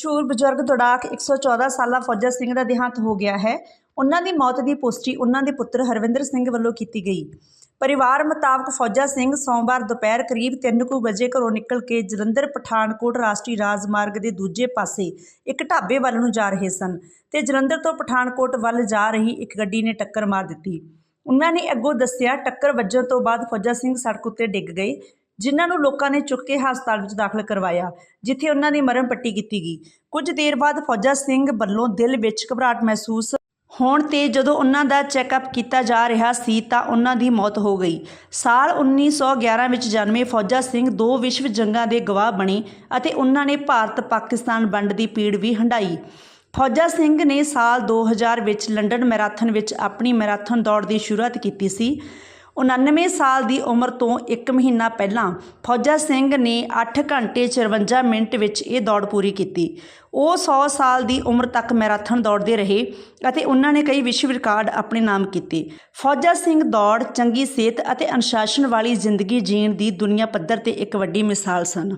ਮਸ਼ਹੂਰ ਬਜ਼ੁਰਗ ਦੌੜਾਕ 114 ਸਾਲਾ ਫੌਜਾ ਸਿੰਘ ਦਾ ਦੇਹਾਂਤ ਹੋ ਗਿਆ ਹੈ। ਉਹਨਾਂ ਦੀ ਮੌਤ ਦੀ ਪੁਸ਼ਟੀ ਉਹਨਾਂ ਦੇ ਪੁੱਤਰ ਹਰਵਿੰਦਰ ਸਿੰਘ ਵੱਲੋਂ ਕੀਤੀ ਗਈ। ਪਰਿਵਾਰ ਮੁਤਾਬਕ ਫੌਜਾ ਸਿੰਘ ਸੋਮਵਾਰ ਦੁਪਹਿਰ ਕਰੀਬ 3:00 ਵਜੇ ਘਰੋਂ ਨਿਕਲ ਕੇ ਜਲੰਧਰ, ਪਠਾਨਕੋਟ ਰਾਸ਼ਟਰੀ ਰਾਜਮਾਰਗ ਦੇ ਦੂਜੇ ਪਾਸੇ ਇੱਕ ਢਾਬੇ ਵੱਲ ਨੂੰ ਜਾ ਰਹੇ ਸਨ ਤੇ ਜਲੰਧਰ ਤੋਂ ਪਠਾਨਕੋਟ ਵੱਲ ਜਾ ਰਹੀ ਇੱਕ ਗੱਡੀ ਨੇ ਟੱਕਰ ਮਾਰ ਦਿੱਤੀ। ਉਹਨਾਂ ਨੇ ਅੱਗੋਂ ਦੱਸਿਆ ਟੱਕਰ ਵੱਜਣ ਤੋਂ ਬਾਅਦ ਫੌਜਾ ਸਿੰਘ ਸੜਕ ਉੱਤੇ ਡਿੱਗ ਗਏ। ਜਿਨ੍ਹਾਂ ਨੂੰ ਲੋਕਾਂ ਨੇ ਚੁੱਕ ਕੇ ਹਸਪਤਾਲ ਵਿੱਚ ਦਾਖਲ ਕਰਵਾਇਆ, ਜਿੱਥੇ ਉਹਨਾਂ ਦੀ ਮਰਨ ਪੱਟੀ ਕੀਤੀ ਗਈ। ਕੁਝ ਦੇਰ ਬਾਅਦ ਫੌਜਾ ਸਿੰਘ ਵੱਲੋਂ ਦਿਲ ਵਿੱਚ ਘਬਰਾਹਟ ਮਹਿਸੂਸ ਹੋਣ ਤੇ ਜਦੋਂ ਉਹਨਾਂ ਦਾ ਚੈੱਕਅਪ ਕੀਤਾ ਜਾ ਰਿਹਾ ਸੀ ਤਾਂ ਉਹਨਾਂ ਦੀ ਮੌਤ ਹੋ ਗਈ। ਸਾਲ 1911 ਵਿੱਚ ਜਨਮੇ ਫੌਜਾ ਸਿੰਘ ਦੋ ਵਿਸ਼ਵ ਜੰਗਾਂ ਦੇ ਗਵਾਹ ਬਣੇ ਅਤੇ ਉਹਨਾਂ ਨੇ ਭਾਰਤ ਪਾਕਿਸਤਾਨ ਵੰਡ ਦੀ ਪੀੜ ਵੀ ਹੰਢਾਈ। ਫੌਜਾ ਸਿੰਘ ਨੇ ਸਾਲ 2000 ਵਿੱਚ ਲੰਡਨ ਮੈਰਾਥਨ ਵਿੱਚ ਆਪਣੀ ਮੈਰਾਥਨ ਦੌੜ ਦੀ ਸ਼ੁਰੂਆਤ ਕੀਤੀ ਸੀ। 99 ਸਾਲ ਦੀ ਉਮਰ ਤੋਂ 1 ਮਹੀਨਾ ਪਹਿਲਾਂ ਫੌਜਾ ਸਿੰਘ ਨੇ 8 ਘੰਟੇ 54 ਮਿੰਟ ਵਿੱਚ ਇਹ ਦੌੜ ਪੂਰੀ ਕੀਤੀ। ਉਹ 100 ਸਾਲ ਦੀ ਉਮਰ ਤੱਕ ਮੈਰਾਥਨ ਦੌੜਦੇ ਰਹੇ ਅਤੇ ਉਹਨਾਂ ਨੇ ਕਈ ਵਿਸ਼ਵ ਰਿਕਾਰਡ ਆਪਣੇ ਨਾਮ ਕੀਤੇ। ਫੌਜਾ ਸਿੰਘ ਦੌੜ ਚੰਗੀ ਸਿਹਤ ਅਤੇ ਅਨੁਸ਼ਾਸਨ ਵਾਲੀ ਜ਼ਿੰਦਗੀ ਜੀਣ ਦੀ ਦੁਨੀਆ ਪੱਧਰ ਤੇ ਇੱਕ ਵੱਡੀ ਮਿਸਾਲ ਸਨ।